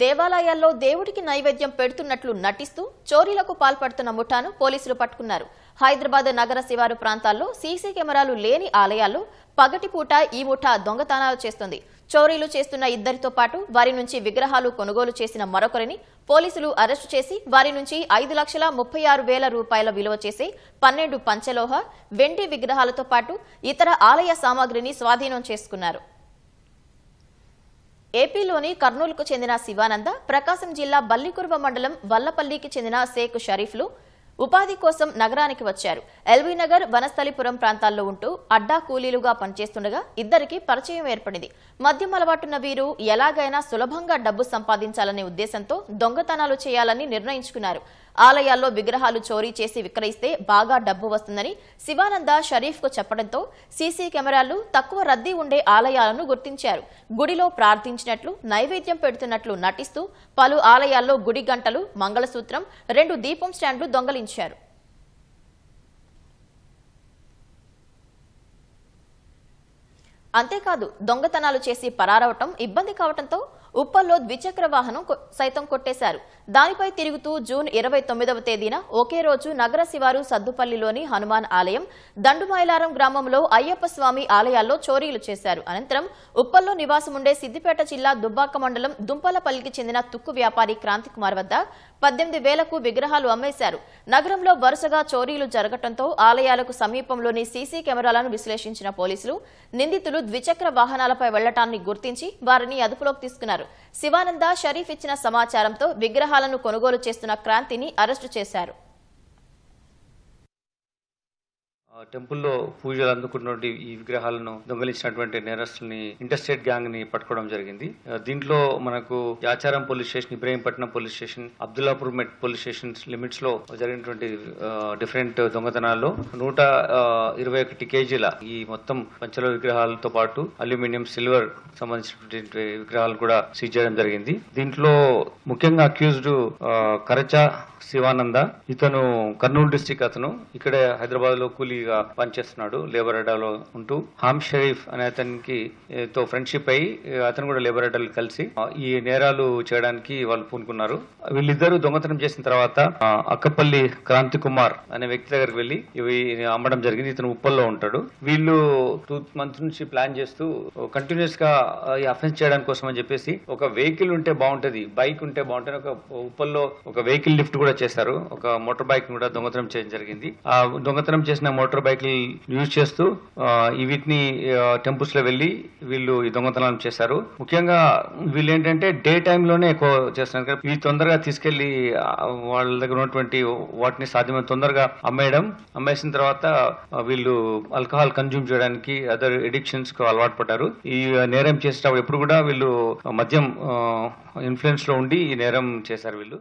దేవాలయాల్లో దేవుడికి నైవేద్యం పెడుతున్నట్లు నటిస్తూ చోరీలకు పాల్పడుతున్న ముఠాను పోలీసులు పట్టుకున్నారు. హైదరాబాద్ నగర శివారు ప్రాంతాల్లో సీసీ కెమెరాలు లేని ఆలయాల్లో పగటిపూట ఈ ముఠా దొంగతనాలు చేస్తుంది. చోరీలు చేస్తున్న ఇద్దరితో పాటు వారి నుంచి విగ్రహాలు కొనుగోలు చేసిన మరొకరిని పోలీసులు అరెస్టు చేసి వారి నుంచి ఐదు లక్షల ముప్పై ఆరు వేల రూపాయల విలువ చేసి పన్నెండు పంచలోహ వెండి విగ్రహాలతో పాటు ఇతర ఆలయ సామాగ్రిని స్వాధీనం చేసుకున్నారు. ఏపీలోని కర్నూలుకు చెందిన శివానంద ప్రకాశం జిల్లా బల్లికుర్వ మండలం వల్లపల్లికి చెందిన షేక్ షరీఫ్లు ఉపాధి కోసం నగరానికి వచ్చారు. ఎల్బీ నగర్ వనస్థలిపురం ప్రాంతాల్లో ఉంటూ అడ్డా కూలీలుగా పనిచేస్తుండగా ఇద్దరికి పరిచయం ఏర్పడింది. మద్యం అలవాటున్న వీరు ఎలాగైనా సులభంగా డబ్బు సంపాదించాలనే ఉద్దేశంతో దొంగతనాలు చేయాలని నిర్ణయించుకున్నారు. ఆలయాల్లో విగ్రహాలు చోరీ చేసి విక్రయిస్తే బాగా డబ్బు వస్తుందని శివానంద షరీఫ్కు చెప్పడంతో సీసీ కెమెరాలు తక్కువ రద్దీ ఉండే ఆలయాలను గుర్తించారు. గుడిలో ప్రార్థించినట్లు నైవేద్యం పెడుతున్నట్లు నటిస్తూ పలు ఆలయాల్లో గుడి గంటలు మంగళసూత్రం రెండు దీపం స్టాండ్లు దొంగలించారు. అంతేకాదు దొంగతనాలు చేసి పరారవటం ఇబ్బంది కావటంతో ఉప్పల్లో ద్విచక్ర వాహనం సైతం కొట్టేశారు. దానిపై తిరుగుతూ జూన్ ఇరవై తొమ్మిదవ తేదీన ఒకే రోజు నగర శివారు సద్దుపల్లిలోని హనుమాన్ ఆలయం దండుమైలారం గ్రామంలో అయ్యప్ప స్వామి ఆలయాల్లో చోరీలు చేశారు. అనంతరం ఉప్పల్లో నివాసముండే సిద్దిపేట జిల్లా దుబ్బాక మండలం దుంపలపల్లికి చెందిన తుక్కు వ్యాపారి క్రాంతికుమార్ వద్ద పద్దెనిమిది వేలకు విగ్రహాలు అమ్మేశారు. నగరంలో వరుసగా చోరీలు జరగటంతో ఆలయాలకు సమీపంలోని సీసీ కెమెరాలను విశ్లేషించిన పోలీసులు నిందితులు ద్విచక్ర వాహనాలపై వెళ్ళటాన్ని గుర్తించి వారిని అదుపులోకి తీసుకున్నారు. శివానంద షరీఫ్ ఇచ్చిన సమాచారంతో విగ్రహాలను కొనుగోలు చేస్తున్న క్రాంతిని అరెస్టు చేశారు ఆ టెంపుల్లో పూజలు అందుకున్నటువంటి ఈ విగ్రహాలను దొంగలించినటువంటి నేరస్తుల్ని ఇంటర్స్టేట్ గ్యాంగ్ని పట్టుకోవడం జరిగింది. దీంట్లో మనకు Yacharam police station Ibrahimpatnam police station Abdullahpur Met police station లిమిట్స్లో జరిగినటువంటి డిఫరెంట్ దొంగతనాల్లో నూట ఇరవై ఒకటి కేజీల ఈ మొత్తం పంచల విగ్రహాలతో పాటు అల్యూమినియం సిల్వర్ సంబంధించినటువంటి విగ్రహాలు కూడా సీజ్ చేయడం జరిగింది. దీంట్లో ముఖ్యంగా అక్యూజ్డ్ కరచా శివానంద ఇతను కర్నూలు డిస్టిక్ అతను. ఇక్కడే హైదరాబాద్లో ఎంపీగా పనిచేస్తున్నాడు లేబర్ అడ్డాలో ఉంటూ. హామ్ షరీఫ్ అనే అతనికి తో ఫ్రెండ్షిప్ అయ్యి అతను కూడా లేబర్ అడ్డాలు కలిసి ఈ నేరాలు చేయడానికి వాళ్ళు పూనుకున్నారు. వీళ్ళిద్దరూ దొంగతనం చేసిన తర్వాత అక్కపల్లి క్రాంతి కుమార్ అనే వ్యక్తి దగ్గరికి వెళ్ళి ఇవి అమ్మడం జరిగింది ఇతను ఉప్పల్లో ఉంటాడు. వీళ్ళు టూ మంత్స్ నుంచి ప్లాన్ చేస్తూ కంటిన్యూస్గా ఈ అఫెన్స్ చేయడానికి కోసం అని చెప్పేసి ఒక వెహికల్ ఉంటే బాగుంటది బైక్ ఉంటే బాగుంటుంది ఒక ఉప్పల్లో ఒక వెహికల్ లిఫ్ట్ కూడా చేశారు. ఒక మోటార్ బైక్ కూడా దొంగతనం చేయడం జరిగింది. ఆ దొంగతనం చేసిన మోటార్ బైక్ యూజ్ చేస్తూ వీటిని టెంపుల్స్లో వెళ్ళి వీళ్ళు ఈ దొంగతనం చేశారు. ముఖ్యంగా వీళ్ళు ఏంటంటే డే టైమ్లోనే ఎక్కువ చేస్తున్నారు. ఇవి తొందరగా తీసుకెళ్ళి వాళ్ళ దగ్గర ఉన్నటువంటి వాటిని సాధ్యమైన తొందరగా అమ్మేయడం అమ్మేసిన తర్వాత వీళ్ళు ఆల్కహాల్ కన్జ్యూమ్ చేయడానికి అదర్ ఎడిక్షన్స్కు అలవాటు పడ్డారు. ఈ నేరం చేసేటప్పుడు ఎప్పుడు కూడా వీళ్ళు మద్యం ఇన్ఫ్లుయెన్స్లో ఉండి ఈ నేరం చేశారు వీళ్ళు.